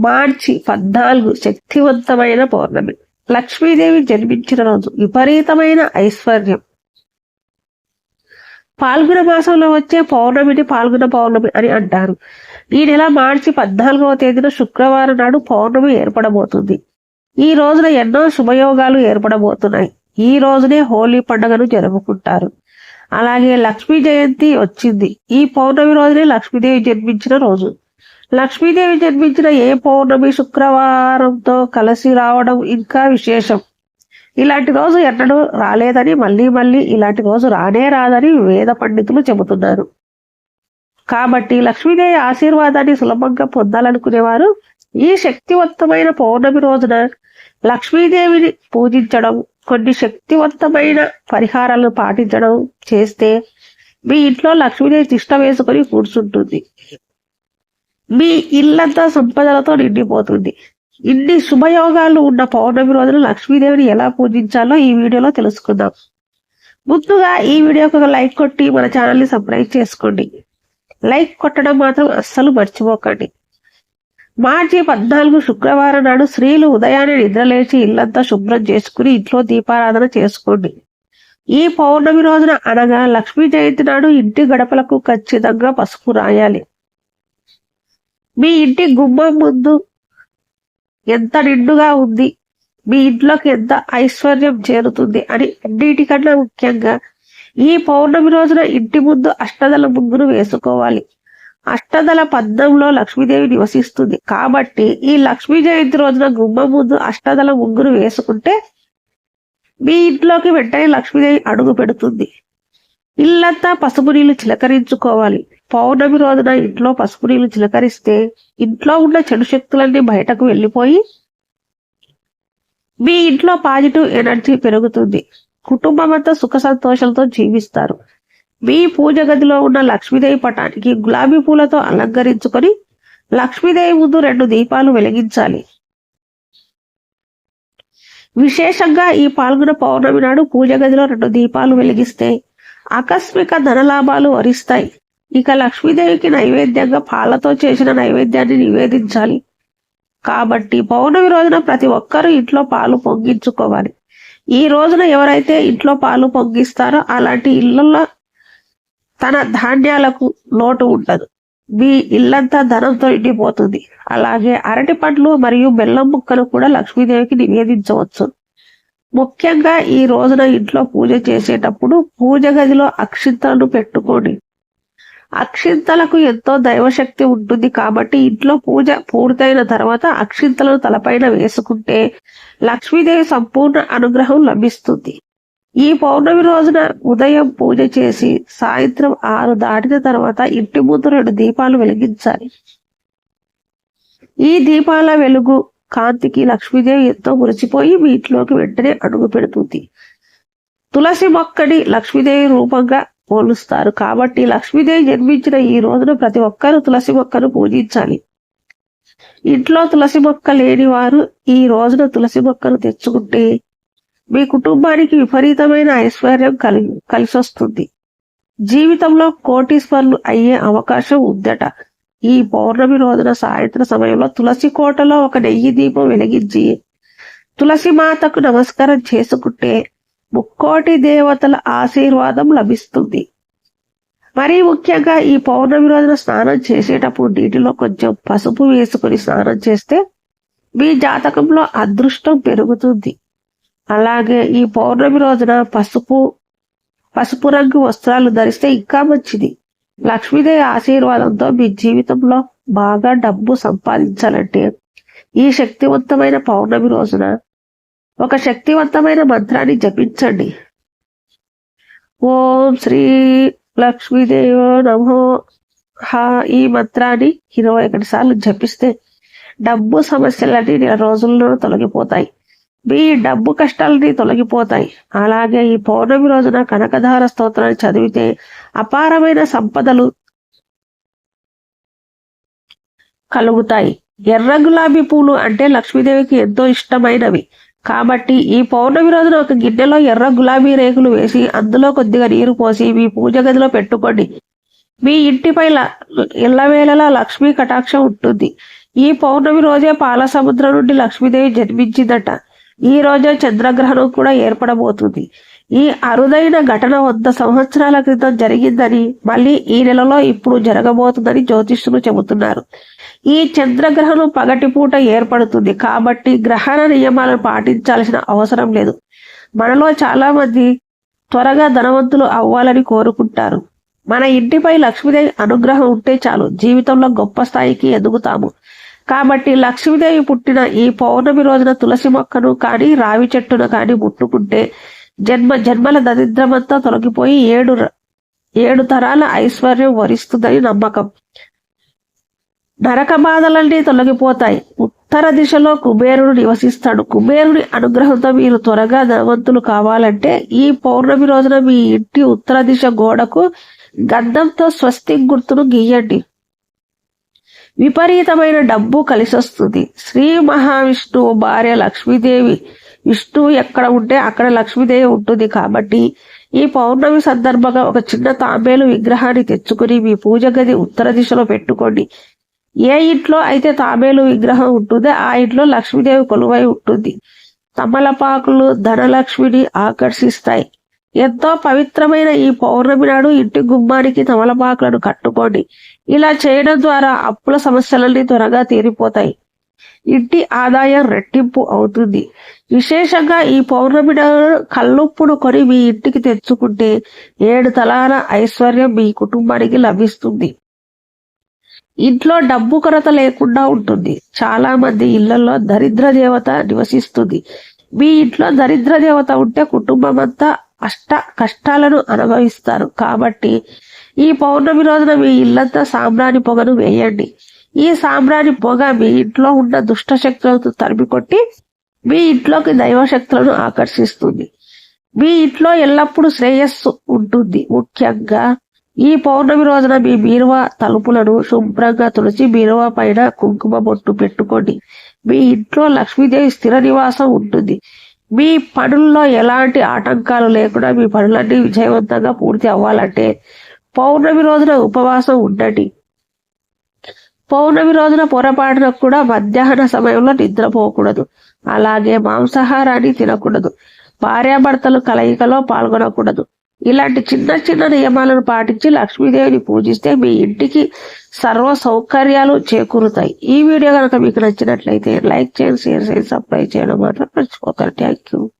మార్చి పద్నాలుగు శక్తివంతమైన పౌర్ణమి. లక్ష్మీదేవి జన్మించిన రోజు విపరీతమైన ఐశ్వర్యం. పాల్గొన మాసంలో వచ్చే పౌర్ణమిని పాల్గొన పౌర్ణమి అని అంటారు. ఈ నెల మార్చి పద్నాలుగవ తేదీన శుక్రవారం నాడు పౌర్ణమి ఏర్పడబోతుంది. ఈ రోజున ఎన్నో శుభయోగాలు ఏర్పడబోతున్నాయి. ఈ రోజునే హోలీ పండుగను జరుపుకుంటారు. అలాగే లక్ష్మీ జయంతి వచ్చింది. ఈ పౌర్ణమి రోజునే లక్ష్మీదేవి జన్మించిన రోజు. లక్ష్మీదేవి జన్మించిన ఏ పౌర్ణమి శుక్రవారంతో కలిసి రావడం ఇంకా విశేషం. ఇలాంటి రోజు ఎన్నడూ రాలేదని మళ్ళీ మళ్ళీ ఇలాంటి రోజు రానే రాదని వేద పండితులు చెబుతున్నారు. కాబట్టి లక్ష్మీదేవి ఆశీర్వాదాన్ని సులభంగా పొందాలనుకునేవారు ఈ శక్తివంతమైన పౌర్ణమి రోజున లక్ష్మీదేవిని పూజించడం కొన్ని శక్తివంతమైన పరిహారాలను పాటించడం చేస్తే మీ ఇంట్లో లక్ష్మీదేవి తిష్ట వేసుకొని కూర్చుంటుంది. మీ ఇల్లంతా సంపదలతో నిండిపోతుంది. ఇన్ని శుభయోగాలు ఉన్న పౌర్ణమి రోజున లక్ష్మీదేవిని ఎలా పూజించాలో ఈ వీడియోలో తెలుసుకుందాం. ముందుగా ఈ వీడియోకి ఒక లైక్ కొట్టి మన ఛానల్ని సబ్స్క్రైబ్ చేసుకోండి. లైక్ కొట్టడం మాత్రం అస్సలు మర్చిపోకండి. మార్చి పద్నాలుగు శుక్రవారం నాడు స్త్రీలు ఉదయాన్నే నిద్రలేచి ఇల్లంతా శుభ్రం చేసుకుని ఇంట్లో దీపారాధన చేసుకోండి. ఈ పౌర్ణమి రోజున అనగా లక్ష్మీ జయంతి నాడు ఇంటి గడపలకు ఖచ్చితంగా పసుపు రాయాలి. మీ ఇంటి గుమ్మం ముందు ఎంత నిండుగా ఉంది మీ ఇంట్లోకి ఎంత ఐశ్వర్యం చేరుతుంది అని అన్నిటికన్నా ముఖ్యంగా ఈ పౌర్ణమి రోజున ఇంటి ముందు అష్టదల ముగ్గురు వేసుకోవాలి. అష్టదల పద్మంలో లక్ష్మీదేవి నివసిస్తుంది. కాబట్టి ఈ లక్ష్మీ జయంతి రోజున గుమ్మం ముందు అష్టదల ముగ్గురు వేసుకుంటే మీ ఇంట్లోకి వెంటనే లక్ష్మీదేవి అడుగు పెడుతుంది. ఇల్లంతా పసుపు నీళ్ళు చిలకరించుకోవాలి. పౌర్ణమి రోజున ఇంట్లో పసుపు నీళ్ళు చిలకరిస్తే ఇంట్లో ఉన్న చెడు శక్తులన్నీ బయటకు వెళ్ళిపోయి మీ ఇంట్లో పాజిటివ్ ఎనర్జీ పెరుగుతుంది. కుటుంబం అంతా సుఖ సంతోషాలతో జీవిస్తారు. మీ పూజ గదిలో ఉన్న లక్ష్మీదేవి పటానికి గులాబీ పూలతో అలంకరించుకొని లక్ష్మీదేవి ముందు రెండు దీపాలు వెలిగించాలి. విశేషంగా ఈ పాల్గొన పౌర్ణమి నాడు పూజ గదిలో రెండు దీపాలు వెలిగిస్తే ఆకస్మిక ధనలాభాలు వరిస్తాయి. ఇక లక్ష్మీదేవికి నైవేద్యంగా పాలతో చేసిన నైవేద్యాన్ని నివేదించాలి. కాబట్టి పౌర్ణమి రోజున ప్రతి ఒక్కరూ ఇంట్లో పాలు పొంగించుకోవాలి. ఈ రోజున ఎవరైతే ఇంట్లో పాలు పొంగిస్తారో అలాంటి ఇళ్ళలో తన ధాన్యాలకు లోటు ఉండదు. మీ ఇల్లంతా ధనంతో నిండిపోతుంది. అలాగే అరటి పండ్లు మరియు బెల్లం ముక్కలు కూడా లక్ష్మీదేవికి నివేదించవచ్చు. ముఖ్యంగా ఈ రోజున ఇంట్లో పూజ చేసేటప్పుడు పూజ గదిలో అక్షింతలను పెట్టుకోండి. అక్షింతలకు ఎంతో దైవశక్తి ఉంటుంది కాబట్టి ఇంట్లో పూజ పూర్తయిన తర్వాత అక్షింతలను తలపైన వేసుకుంటే లక్ష్మీదేవి సంపూర్ణ అనుగ్రహం లభిస్తుంది. ఈ పౌర్ణమి రోజున ఉదయం పూజ చేసి సాయంత్రం ఆరు దాటిన తర్వాత ఇంటి ముందు రెండు దీపాలు వెలిగించాలి. ఈ దీపాల వెలుగు కాంతికి లక్ష్మీదేవి ఎంతో మురిసిపోయి మీ ఇంట్లోకి వెంటనే అడుగు పెడుతుంది. తులసి మొక్కని లక్ష్మీదేవి రూపంగా పోలుస్తారు. కాబట్టి లక్ష్మీదేవి జన్మించిన ఈ రోజున ప్రతి ఒక్కరూ తులసి మొక్కను పూజించాలి. ఇంట్లో తులసి మొక్క లేని వారు ఈ రోజున తులసి మొక్కను తెచ్చుకుంటే మీ కుటుంబానికి విపరీతమైన ఐశ్వర్యం కలి కలిసొస్తుంది. జీవితంలో కోటీశ్వర్లు అయ్యే అవకాశం ఉందట. ఈ పౌర్ణమి రోజున సాయంత్రం సమయంలో తులసి కోటలో ఒక నెయ్యి దీపం వెలిగించి తులసి మాతకు నమస్కారం చేసుకుంటే ముక్కోటి దేవతల ఆశీర్వాదం లభిస్తుంది. మరీ ముఖ్యంగా ఈ పౌర్ణమి రోజున స్నానం చేసేటప్పుడు నీటిలో కొంచెం పసుపు వేసుకుని స్నానం చేస్తే మీ జాతకంలో అదృష్టం పెరుగుతుంది. అలాగే ఈ పౌర్ణమి రోజున పసుపు పసుపు రంగు వస్త్రాలు ధరిస్తే ఇంకా మంచిది. లక్ష్మీదేవి ఆశీర్వాదంతో మీ జీవితంలో బాగా డబ్బు సంపాదించాలంటే ఈ శక్తివంతమైన పౌర్ణమి రోజున ఒక శక్తివంతమైన మంత్రాన్ని జపించండి. ఓం శ్రీ లక్ష్మీదేవ నమో. హా ఈ మంత్రాన్ని ఇరవై ఒకటి సార్లు జపిస్తే డబ్బు సమస్యలన్నీ నెల రోజుల్లో తొలగిపోతాయి. మీ డబ్బు కష్టాలని తొలగిపోతాయి. అలాగే ఈ పౌర్ణమి రోజున కనకధార స్తోత్రాన్ని చదివితే అపారమైన సంపదలు కలుగుతాయి. ఎర్ర గులాబీ పూలు అంటే లక్ష్మీదేవికి ఎంతో ఇష్టమైనవి. కాబట్టి ఈ పౌర్ణమి రోజున ఒక గిన్నెలో ఎర్ర గులాబీ రేకులు వేసి అందులో కొద్దిగా నీరు పోసి మీ పూజ గదిలో పెట్టుకోండి. మీ ఇంటిపై ల- లక్ష్మీ కటాక్షం ఉంటుంది. ఈ పౌర్ణమి రోజే పాల సముద్రం నుండి లక్ష్మీదేవి జన్మించిందట. ఈ రోజే చంద్రగ్రహణం కూడా ఏర్పడబోతుంది. ఈ అరుదైన ఘటన వంద సంవత్సరాల క్రితం జరిగిందని మళ్ళీ ఈ నెలలో ఇప్పుడు జరగబోతుందని జ్యోతిష్యులు చెబుతున్నారు. ఈ చంద్రగ్రహణం పగటిపూట ఏర్పడుతుంది కాబట్టి గ్రహణ నియమాలను పాటించాల్సిన అవసరం లేదు. మనలో చాలా మంది త్వరగా ధనవంతులు అవ్వాలని కోరుకుంటారు. మన ఇంటిపై లక్ష్మీదేవి అనుగ్రహం ఉంటే చాలు జీవితంలో గొప్ప స్థాయికి ఎదుగుతాము. కాబట్టి లక్ష్మీదేవి పుట్టిన ఈ పౌర్ణమి రోజున తులసి మొక్కను కానీ రావి చెట్టును కానీ ముట్టుకుంటే జన్మ జన్మల దరిద్రమంతా తొలగిపోయి ఏడు ఏడు తరాల ఐశ్వర్యం వరిస్తుందని నమ్మకం. నరక బాధలన్నీ తొలగిపోతాయి. ఉత్తర దిశలో కుబేరుడు నివసిస్తాడు. కుబేరుడి అనుగ్రహంతో మీరు త్వరగా ధనవంతులు కావాలంటే ఈ పౌర్ణమి రోజున మీ ఇంటి ఉత్తర దిశ గోడకు గంధంతో స్వస్తి గుర్తును గీయండి. విపరీతమైన డబ్బు కలిసొస్తుంది. శ్రీ మహావిష్ణువు భార్య లక్ష్మీదేవి విష్ణువు ఎక్కడ ఉంటే అక్కడ లక్ష్మీదేవి ఉంటుంది కాబట్టి ఈ పౌర్ణమి సందర్భంగా ఒక చిన్న తాంబేలు విగ్రహాన్ని తెచ్చుకుని మీ పూజ గది ఉత్తర దిశలో పెట్టుకోండి. ఏ ఇంట్లో అయితే తాబేలు విగ్రహం ఉంటుందో ఆ ఇంట్లో లక్ష్మీదేవి కొలువై ఉంటుంది. తమలపాకులు ధనలక్ష్మిని ఆకర్షిస్తాయి. ఎంతో పవిత్రమైన ఈ పౌర్ణమి నాడు ఇంటి గుమ్మానికి తమలపాకులను కట్టుకోండి. ఇలా చేయడం ద్వారా అప్పుల సమస్యలన్నీ త్వరగా తీరిపోతాయి. ఇంటి ఆదాయం రెట్టింపు అవుతుంది. విశేషంగా ఈ పౌర్ణమి కల్లుప్పును కొని మీ ఇంటికి తెచ్చుకుంటే ఏడు తలాల ఐశ్వర్యం మీ కుటుంబానికి లభిస్తుంది. ఇంట్లో డబ్బు కొరత లేకుండా ఉంటుంది. చాలా మంది ఇళ్ళలో దరిద్ర దేవత నివసిస్తుంది. మీ ఇంట్లో దరిద్ర దేవత ఉంటే కుటుంబం అంతా అష్ట కష్టాలను అనుభవిస్తారు. కాబట్టి ఈ పౌర్ణమి రోజున మీ ఇల్లంతా సాంబ్రాణి పొగను వేయండి. ఈ సాంబ్రాణి పొగ మీ ఇంట్లో ఉన్న దుష్ట శక్తులను తరిమికొట్టి మీ ఇంట్లోకి దైవశక్తులను ఆకర్షిస్తుంది. మీ ఇంట్లో ఎల్లప్పుడూ శ్రేయస్సు ఉంటుంది. ముఖ్యంగా ఈ పౌర్ణమి రోజున మీ బీరువా తలుపులను శుభ్రంగా తులచి బీరువా పైన కుంకుమ బొట్టు పెట్టుకోండి. మీ ఇంట్లో లక్ష్మీదేవి స్థిర నివాసం ఉంటుంది. మీ పనుల్లో ఎలాంటి ఆటంకాలు లేకుండా మీ పనులన్నీ విజయవంతంగా పూర్తి అవ్వాలంటే పౌర్ణమి రోజున ఉపవాసం ఉండండి. పౌర్ణమి రోజున పొరపాటున కూడా మధ్యాహ్న సమయంలో నిద్రపోకూడదు. అలాగే మాంసాహారాన్ని తినకూడదు. భార్యాభర్తలు కలయికలో పాల్గొనకూడదు. ఇలాంటి చిన్న చిన్న నియమాలను పాటించి లక్ష్మీదేవిని పూజిస్తే మీ ఇంటికి సర్వ సౌకర్యాలు చేకూరుతాయి. ఈ వీడియో కనుక మీకు నచ్చినట్లయితే లైక్ చేయండి షేర్ చేయండి సబ్స్క్రైబ్ చేయడం మాత్రం మర్చిపోకండి. Thank you.